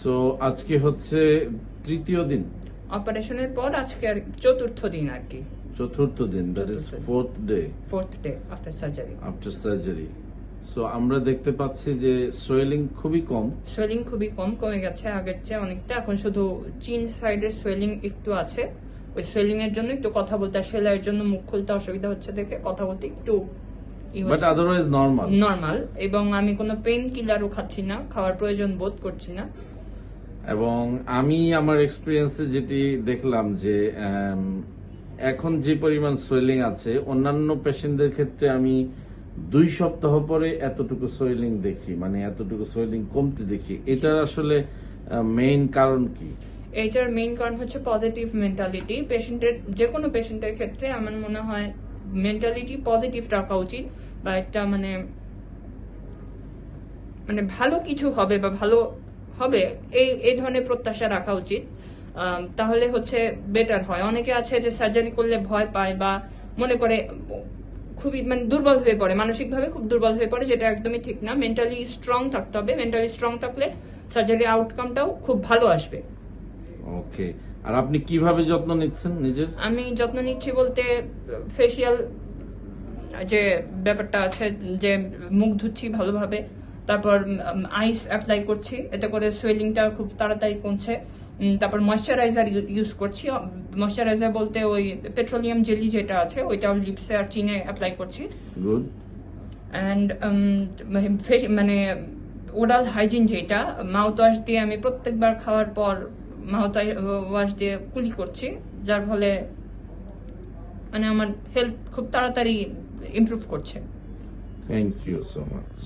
So আজকে হচ্ছে তৃতীয় দিন। অপারেশনের পর আজকে আর চতুর্থ দিন আর কি। চতুর্থ দিন that is fourth day fourth day after surgery after surgery so আমরা দেখতে পাচ্ছি যে সোয়েলিং খুবই কম। সোয়েলিং খুবই কম কমে গেছে আগের চেয়ে অনেকটা। এখন শুধু চিন সাইডের সোয়েলিং একটু আছে। ওই সোয়েলিং এর জন্য একটু কথা বলতে আর সেলাইয়ের জন্য মুখ খুলতে অসুবিধা হচ্ছে দেখে। কথা বলতে একটু বাট আদারওয়াইজ নর্মাল নর্মাল এবং আমি কোনো পেইন কিলারও খাচ্ছি না। খাওয়ার প্রয়োজন বোধ করছি না। এবং আমি আমার এক্সপিরিয়েন্সে যেটি দেখলাম যে এখন যে পরিমাণ সোয়েলিং আছে, অন্যান্য পেশেন্টদের ক্ষেত্রে আমি দুই সপ্তাহ পরে এতটুকু সোয়েলিং দেখি মানে এতটুকু সোয়েলিং কমতে দেখি। এটার আসলে মেইন কারণ কি? এইটার মেইন কারণ হচ্ছে পজিটিভ মেন্টালিটি পেশেন্টের যে কোনো পেশেন্টের ক্ষেত্রে আমার মনে হয় মেন্টালিটি পজিটিভ রাখা উচিত বা একটা মানে মানে ভালো কিছু হবে বা ভালো হবে এই এই ধরনের প্রত্যাশা রাখা উচিত। তাহলে হচ্ছে বেটার হয়। অনেকে আছে যে সার্জারি করলে ভয় পায় বা মনে করে খুবই মানে দুর্বল হয়ে পড়ে মানসিকভাবে খুব দুর্বল হয়ে পড়ে যেটা একদমই ঠিক না। মেন্টালি স্ট্রং থাকতে হবে। মেন্টালি স্ট্রং থাকলে সার্জারি আউটকামটাও খুব ভালো আসবে। ওকে আর আপনি কীভাবে যত্ন নিচ্ছেন নিজের? আমি যত্ন নিচ্ছি বলতে ফেসিয়াল যে ব্যাপারটা আছে যে মুখ ধুচ্ছি ভালোভাবে তারপর আইস অ্যাপ্লাই করছি। এতে করে সোয়েলিংটা খুব তাড়াতাড়ি কমছে। তারপর ময়শ্চারাইজার ইউজ করছি। ময়শ্চারাইজার বলতে ওই পেট্রোলিয়াম জেলি যেটা আছে ওইটা লিপসে আর চিনে অ্যাপ্লাই করছি। অ্যান্ড মানে ওরাল হাইজিন যেটা মাউথ ওয়াশ দিয়ে আমি প্রত্যেকবার খাওয়ার পর মাউথ ওয়াশ দিয়ে কুলি করছি। যার ফলে মানে আমার হেলথ খুব তাড়াতাড়ি ইমপ্রুভ করছে। Thank you so much